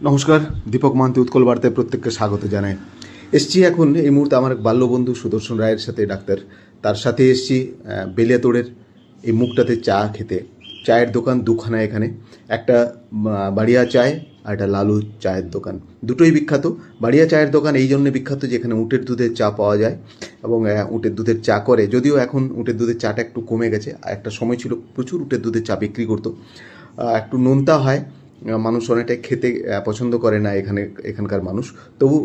নমস্কার, দীপক মান্তি উৎকল বার্তায় প্রত্যেককে স্বাগত জানাই। এসছি এখন এই মুহূর্তে আমার বাল্যবন্ধু সুদর্শন রায়ের সাথে, ডাক্তার। তার সাথে এসছি বেলিয়াতোড়ের এই মুখটাতে চা খেতে। চায়ের দোকান দুখানা এখানে। একটা বাড়িয়া চায় আর একটা লালু চায়ের দোকান। দুটোই বিখ্যাত। বাড়িয়া চায়ের দোকান এই জন্য বিখ্যাত যে এখানে উটের দুধের চা পাওয়া যায় এবং উটের দুধের চা করে। যদিও এখন উটের দুধের চাটা একটু কমে গেছে। একটা সময় ছিল, প্রচুর উটের দুধের চা বিক্রি করতো। একটু নোনতা হয়। মানুষ অনেকটাই খেতে পছন্দ করে না এখানে, এখানকার মানুষ। তবু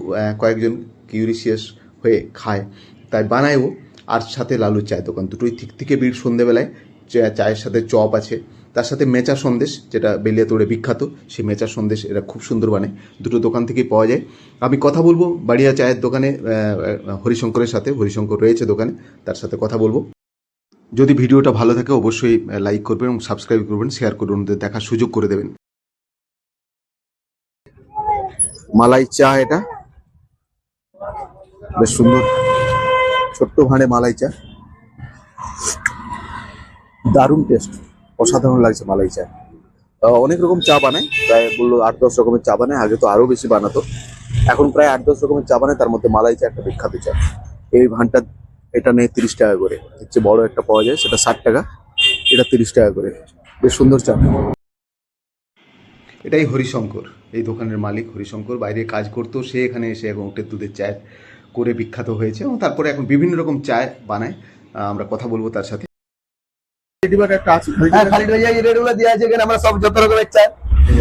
কয়েকজন কিউরিসিয়াস হয়ে খায়। তাই বানায়ও, আর সাথে লালুর চায়ের দোকান। দুটোই ঠিক থেকে ভিড় সন্ধেবেলায় চায়ের সাথে চপ আছে। তার সাথে মেচা সন্দেশ, যেটা বেলিয়াতোড়ে বিখ্যাত, সেই মেচা সন্দেশ এরা খুব সুন্দর বানায়। দুটো দোকান থেকেই পাওয়া যায়। আমি কথা বলব বাড়িয়া চায়ের দোকানে হরিশঙ্করের সাথে। হরিশঙ্কর রয়েছে দোকানে, তার সাথে কথা বলব। যদি ভিডিওটা ভালো থাকে, অবশ্যই লাইক করবেন এবং সাবস্ক্রাইব করবেন শেয়ার করবেন দেখার সুযোগ করে দেবেন। মালাই চা এটা। বেশ সুন্দর। ছোট্ট ভাঁড়ে মালাই চা। দারুণ টেস্ট অসাধারণ লাগছে মালাই চা। অনেক রকম চা বানায়। প্রায় বলল আট দশ রকমের চা বানায়, আগে তো আরও বেশি বানাতো। এখন প্রায় আট দশ রকমের চা বানায়, তার মধ্যে মালাই চা একটা বিখ্যাত চা। এই ভানটা এটা নেই তিরিশ টাকা করে। চেয়ে বড় একটা পাওয়া যায়, সেটা ষাট টাকা। এটা তিরিশ টাকা করে। বেশ সুন্দর চা। এটাই হরিশঙ্কর। এই দোকানের মালিক হরিশঙ্কর বাইরে কাজ করতো সে এখানে এসে এখন উটের দুধের চায় করে বিখ্যাত হয়েছে এবং তারপরে এখন বিভিন্ন রকম চায় বানায়। আহ, আমরা কথা বলব তার সাথে। হ্যাঁ আমরা সব যত রকমের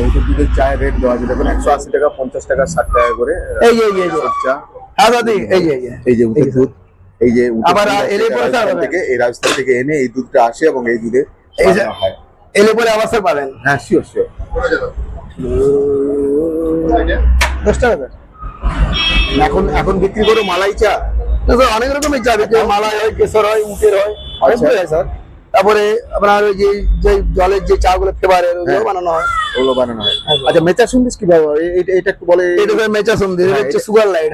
উটের দুধের চায়ের রেট দেওয়া আছে দেখুন একশো আশি টাকা পঞ্চাশ টাকা ষাট টাকা করে এই এই এই চা। হ্যাঁ দাদি এই যে এই এই যে উটের দুধ এই যে আবার দুধ এলে পরে থেকে এই রাজস্থান থেকে এনে এই দুধটা আসে এবং এই দুধে এই যে- বানানো হয়। এলে পরে আবার স্যার পাবেন। হ্যাঁ শিওর শিওর দশ টাকা স্যার এখন এখন বিক্রি করো মালাই চা? না, স্যার অনেক রকমের চা বিক্রি মালাই হয় কেশর হয় উটের হয়। অনেক। হয় স্যার। তারপরে আপনার ওই যে যে জলের যে চা গুলো ওগুলো হ্যাঁ। বানানো হয়। ওগুলো বানানো হয়। আচ্ছা মেচা সন্দেশ কীভাবে হয়? এটা এটা একটু বলে এটা মেচা সন্দেশ এটা হ্যাঁ, হচ্ছে সুগার লাইট।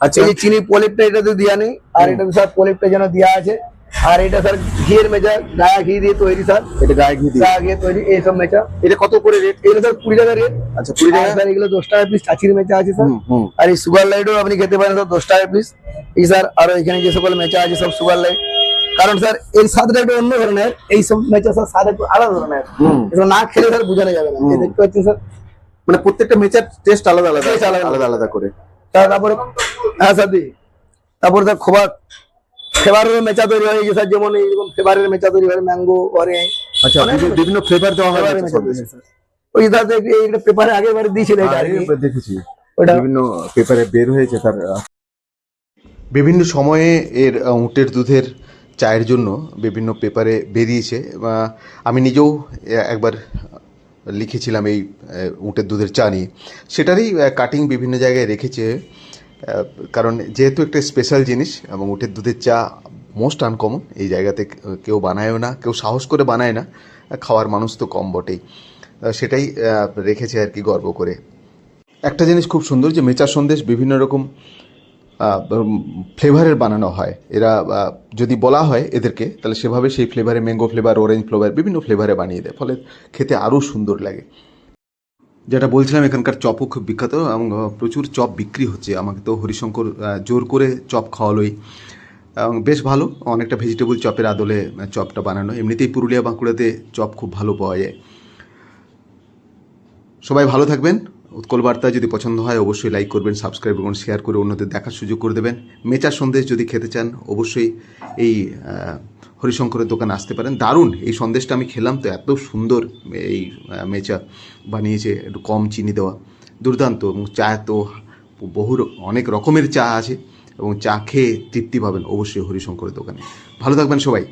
আচ্ছা। এই চিনি পলিপটা এটাতে দেওয়া নেই আর এটা এটাতে স্যার পলিপটা যেন দেওয়া আছে আর এটা স্যার ঘিয়ের মেচা গায়া ঘি দিয়ে তৈরি স্যার। এটা গায়ে ঘি দিয়ে? গায়া ঘিয়ে তৈরি এইসব মেচা এটা কত করে রেট? এটা স্যার কুড়ি টাকা রেট। আচ্ছা কুড়ি টাকা? স্যার এগুলো দশ টাকা পিস চাচির মেচা আছে স্যার। আর এই সুগার লাইটও আপনি খেতে পারেন স্যার দশ টাকা পিস এই স্যার আর এখানে যে সকল মেচা আছে সব সুগার লাইট কারণ স্যার এই স্বাদটা একটু অন্য ধরনের এই সব মেচা স্যার স্বাদ একটু আলাদা ধরনের। এগুলো না খেলে স্যার বোঝানো যাবে না। দেখতে পাচ্ছেন স্যার? মানে প্রত্যেকটা মেচার টেস্ট আলাদা আলাদা? আলাদা। আলাদা করে। তার- তারপরে হ্যাঁ স্যার দি। তারপরে স্যার খোবা ফেভারের মেচা তৈরি হয় স্যার যেমন এইরকম ফেভারের মেচা তৈরি হয় ম্যাঙ্গো অরেঞ্জ আচ্ছা বিভিন্ন- ফ্লেভার দেওয়া হয়। ওই এইটা পেপারে আগের বারে দিয়েছিল এটা দেখেছি। ওটা বিভিন্ন পেপারে বের হয়েছে তার বিভিন্ন সময়ে এর উটের দুধের চায়ের জন্য বিভিন্ন পেপারে বেরিয়েছে আমি নিজেও একবার লিখেছিলাম এই উটের দুধের চা নিয়ে। সেটারই কাটিং বিভিন্ন জায়গায় রেখেছে কারণ যেহেতু একটা স্পেশাল জিনিস এবং উটের দুধের চা মোস্ট আনকমন এই জায়গাতে কেউ বানায়ও না, কেউ সাহস করে বানায় না, খাওয়ার মানুষ তো কম বটেই। সেটাই রেখেছে আর কি গর্ব করে। একটা জিনিস খুব সুন্দর যে মেচা সন্দেশ বিভিন্ন রকম ফ্লেভারের বানানো হয়। এরা যদি বলা হয় এদেরকে, তাহলে সেভাবে সেই ফ্লেভারে ম্যাঙ্গো ফ্লেভার অরেঞ্জ ফ্লেভার বিভিন্ন ফ্লেভারে বানিয়ে দেয়। ফলে খেতে আরও সুন্দর লাগে। যেটা বলছিলাম, এখানকার চপও খুব বিখ্যাত এবং প্রচুর চপ বিক্রি হচ্ছে। আমাকে তো হরিশঙ্কর জোর করে চপ খাওয়ালোই। এবং বেশ ভালো, অনেকটা ভেজিটেবল চপের আদলে চপটা বানানো। এমনিতেই পুরুলিয়া বাঁকুড়াতে চপ খুব ভালো পাওয়া যায়। সবাই ভালো থাকবেন। উৎকল বার্তা যদি পছন্দ হয়, অবশ্যই লাইক করবেন সাবস্ক্রাইব করবেন শেয়ার করে অন্যদের দেখার সুযোগ করে দেবেন। মেচার সন্দেশ যদি খেতে চান, অবশ্যই এই হরিশঙ্করের দোকানে আসতে পারেন। দারুণ! এই সন্দেশটা আমি খেলাম তো এত সুন্দর এই মেচা বানিয়েছে, একটু কম চিনি দেওয়া। দুর্দান্ত! এবং চা তো বহু অনেক রকমের চা আছে এবং চা খেয়ে তৃপ্তি পাবেন অবশ্যই হরিশঙ্করের দোকানে। ভালো থাকবেন সবাই।